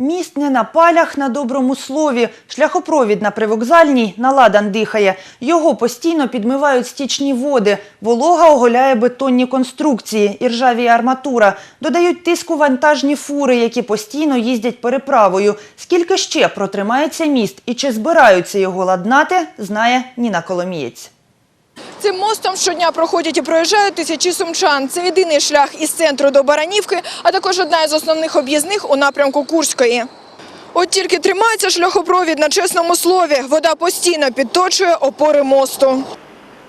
Міст не на палях, на доброму слові. Шляхопровід на привокзальній наладан дихає. Його постійно підмивають стічні води. Волога оголяє бетонні конструкції, і ржаві арматура. Додають тиску вантажні фури, які постійно їздять переправою. Скільки ще протримається міст і чи збираються його ладнати, знає Ніна Коломієць. Цим мостом щодня проходять і проїжджають тисячі сумчан. Це єдиний шлях із центру до Баранівки, а також одна із основних об'їзних у напрямку Курської. От тільки тримається шляхопровід на чесному слові. Вода постійно підточує опори мосту.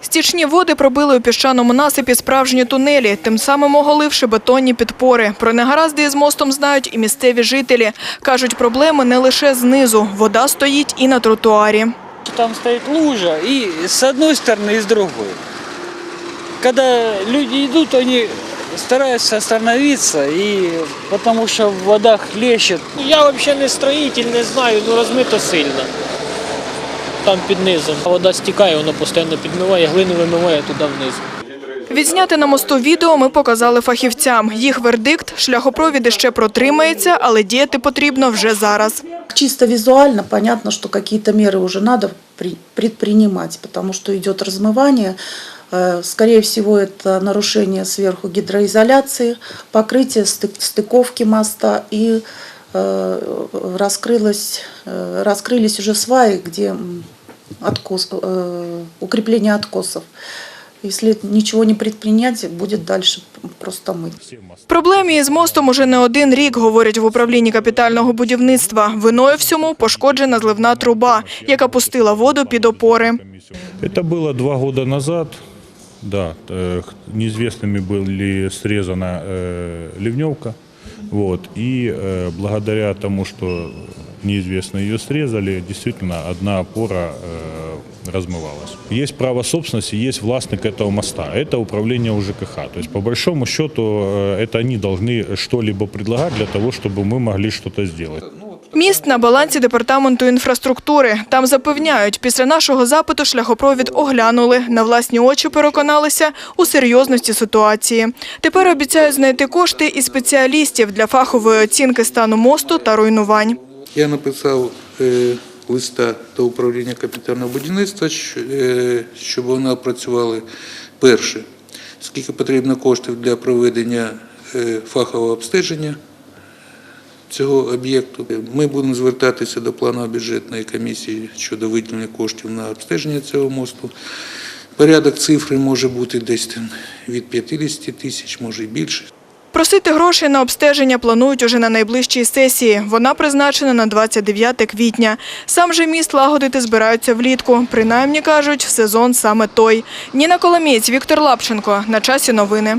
Стічні води пробили у піщаному насипі справжні тунелі, тим самим оголивши бетонні підпори. Про негаразди із мостом знають і місцеві жителі. Кажуть, проблеми не лише знизу. Вода стоїть і на тротуарі. Там стоит лужа и с одной стороны, и с другой. Когда люди идут, они стараются остановиться, и потому что вода хлещет. Я взагалі не строитель, не знаю, ну розмито сильно. Там під низом. Вода стікає, воно постійно підмиває, глину вимиває туди вниз. Відзняти на мосту відео ми показали фахівцям. Їх вердикт – шляхопровід ще протримається, але діяти потрібно вже зараз. Чисто визуально понятно, что какие-то меры уже надо при- предпринимать, потому что идет размывание. Э, Скорее всего, это нарушение сверху гидроизоляции, покрытие стык- стыковки моста и э, раскрылось, э, раскрылись уже сваи, где м, откос, э, укрепление откосов. Если ничего не предпринять, будет дальше просто мыть. Проблемі із мостом уже не один рік, говорять в управлінні капітального будівництва. Виною всьому пошкоджена зливна труба, яка пустила воду під опори. Это было два года назад. Да, э, х- неизвестными были срезана э, ливневка. Вот, и э, благодаря тому, что неизвестно ее срезали, действительно одна опора э, размывалась. Есть право собственности, есть властник этого моста. Это управление УЖКХ. То есть по большому счету э, это они должны что-либо предлагать для того, чтобы мы могли что-то сделать. Міст на балансі департаменту інфраструктури. Там запевняють, після нашого запиту шляхопровід оглянули, на власні очі переконалися у серйозності ситуації. Тепер обіцяють знайти кошти і спеціалістів для фахової оцінки стану мосту та руйнувань. Я написав е, листа до управління капітального будівництва, е, щоб вони опрацювали перше, скільки потрібно коштів для проведення е, фахового обстеження цього об'єкту. Ми будемо звертатися до планово-бюджетної комісії щодо виділення коштів на обстеження цього мосту. Порядок цифри може бути десь від 50 тисяч, може і більше. Просити грошей на обстеження планують уже на найближчій сесії. Вона призначена на 29 квітня. Сам же міст лагодити збираються влітку. Принаймні, кажуть, сезон саме той. Ніна Коломієць, Віктор Лапченко. На часі новини.